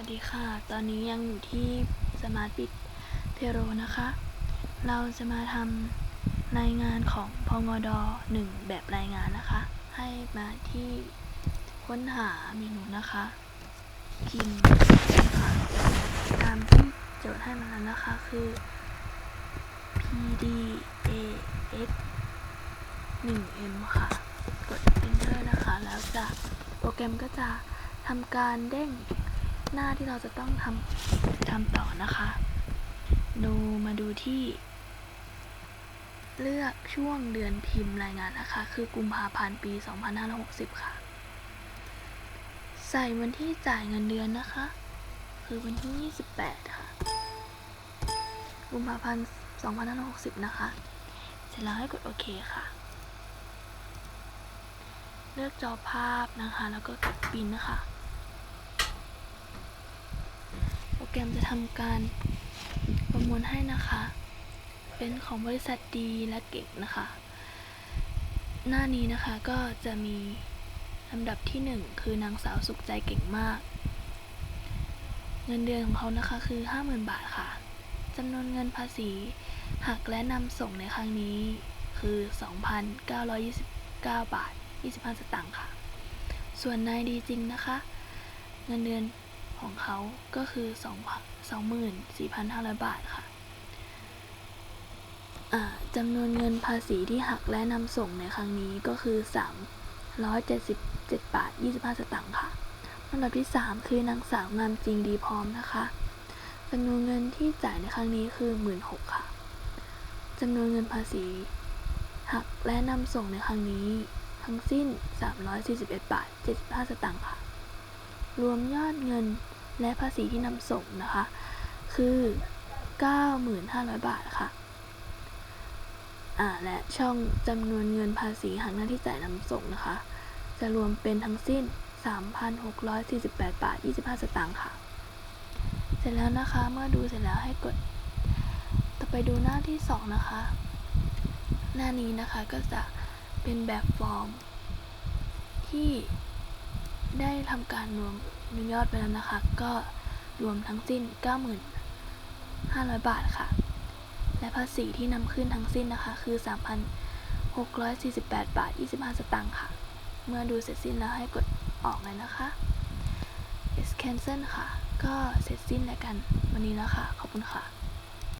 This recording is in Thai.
วัสดีค่ะ ตอนนี้ยังอยู่ที่สมาร์ทบิดเทโรนะคะ เราจะมาทำรายงานของพงด1แบบรายงานนะคะ ให้มาที่ค้นหาเมนูนะคะพิมพ์ค่ะตามที่โจทย์ให้มาแล้วนะคะคือ pdax 1m ค่ะ กด enter นะคะ แล้วจะโปรแกรมก็จะทำการเด้ง หน้าที่เราจะต้องทำทำต่อนะคะ ดูมาดูที่ เลือกช่วงเดือนพิมพ์รายงานนะคะ คือกุมภาพันธ์ปี 2560 ค่ะ ใส่วันที่จ่ายเงินเดือนนะคะ คือวันที่ 28 ค่ะ กุมภาพันธ์ 2560 นะคะ เสร็จแล้วให้กดโอเคค่ะเลือกจอภาพนะคะ แล้วก็กดปิ้นนะคะ โป รแกรมจะทำการประมวลให้นะคะ เป็นของบริษัทดีและเก่งนะคะ หน้านี้นะคะก็จะมีลำดับที่ 1 คือนางสาวสุขใจเก่งมาก เงินเดือนของเขานะคะคือ 50,000 บาทค่ะจำนวนเงินภาษีหักและนำส่งในครั้งนี้คือ 2,929 บาท 25 สตางค์ค่ะ ส่วนนายดีจริงนะคะ เงินเดือน ของเขาก็คือ 24,500 บาทค่ะจำนวนเงินภาษีที่หักและนำส่งในครั้งนี้ก็คือ 377 บาท 25 สตางค์ค่ะลำดับที่ 3 คือนางสาวงามจริงดีพร้อมนะคะจำนวนเงินที่จ่ายในครั้งนี้คือ 16,000ค่ะจำนวนเงินภาษี หักและนำส่งในครั้งนี้ ทั้งสิ้น 341 บาท 75 สตางค์ค่ะ รวมยอดเงินและภาษีที่นำส่งนะคะ คือ 95,000 บาทค่ะ อ่า และช่องจำนวนเงินภาษีหักหน้าที่จ่ายนำส่งนะคะ จะรวมเป็นทั้งสิ้น 3,648 บาท 25 สตางค์ค่ะ เสร็จแล้วนะคะ เมื่อดูเสร็จแล้วให้กด ต่อไปดูหน้าที่ 2 นะคะ หน้านี้นะคะก็จะเป็นแบบฟอร์มที่ ได้ทำการรวมยอดไปแล้วนะคะ ก็รวมทั้งสิ้น 95,500 บาทค่ะ และภาษีที่นำขึ้นทั้งสิ้นนะคะ คือ 3,648 บาท 25 สตางค์ค่ะ เมื่อดูเสร็จสิ้นแล้วให้กดออกเลยนะคะ S cancel ค่ะ ก็เสร็จสิ้นแล้วกันวันนี้แล้วค่ะ ขอบคุณค่ะ